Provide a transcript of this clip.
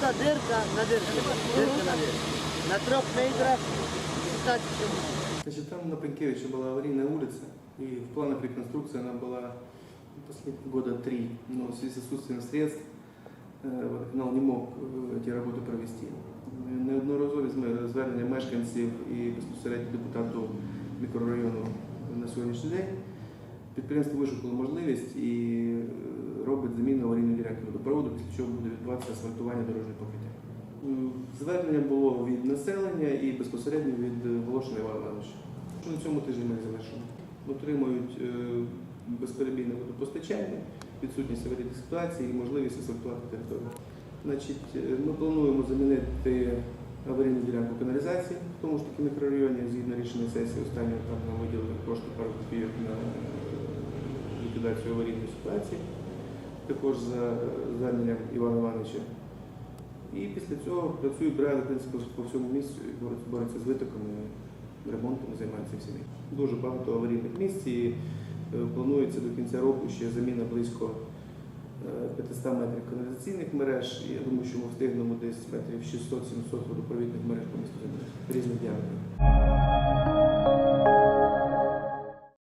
дырка на дырке. Дырка на дырке. На трех метрах 15 Значит, там на Панкевича была аварийная улица, и в планах реконструкции она была последние года три, но в связи с отсутствием средств э, водоканал не мог э, эти работы провести. Е, Неодноразові зме- звернення мешканців і безпосередньо депутату мікрорайону на сьогоднішній день підприємство вишукало можливість і е, робить заміну аварійної ділянки водопроводу, після чого буде відбуватися асфальтування дорожнього покриття. Звернення було від населення і безпосередньо від е, Волошина Івана Івановича. На цьому тижні ми завершимо? Отримують е, безперебійне водопостачання, відсутність аварійних ситуацій і можливість асфальтувати територію. Значить, е, ми плануємо замінити аварійну ділянку каналізації, в тому ж таки мікрорайоні, згідно рішення сесії останнього там виділили кошти пару копійок на е, ліквідацію аварійної ситуації, також за зверненням Івана Івановича. І після цього працює бригада в по всьому місцю бореться, з витоками, ремонтом займається всіми. Дуже багато аварійних місць і е, планується до кінця року ще заміна близько е, 500 метрів каналізаційних мереж. І я думаю, що ми встигнемо десь метрів 600-700 водопровідних мереж по місту різних діаметрів.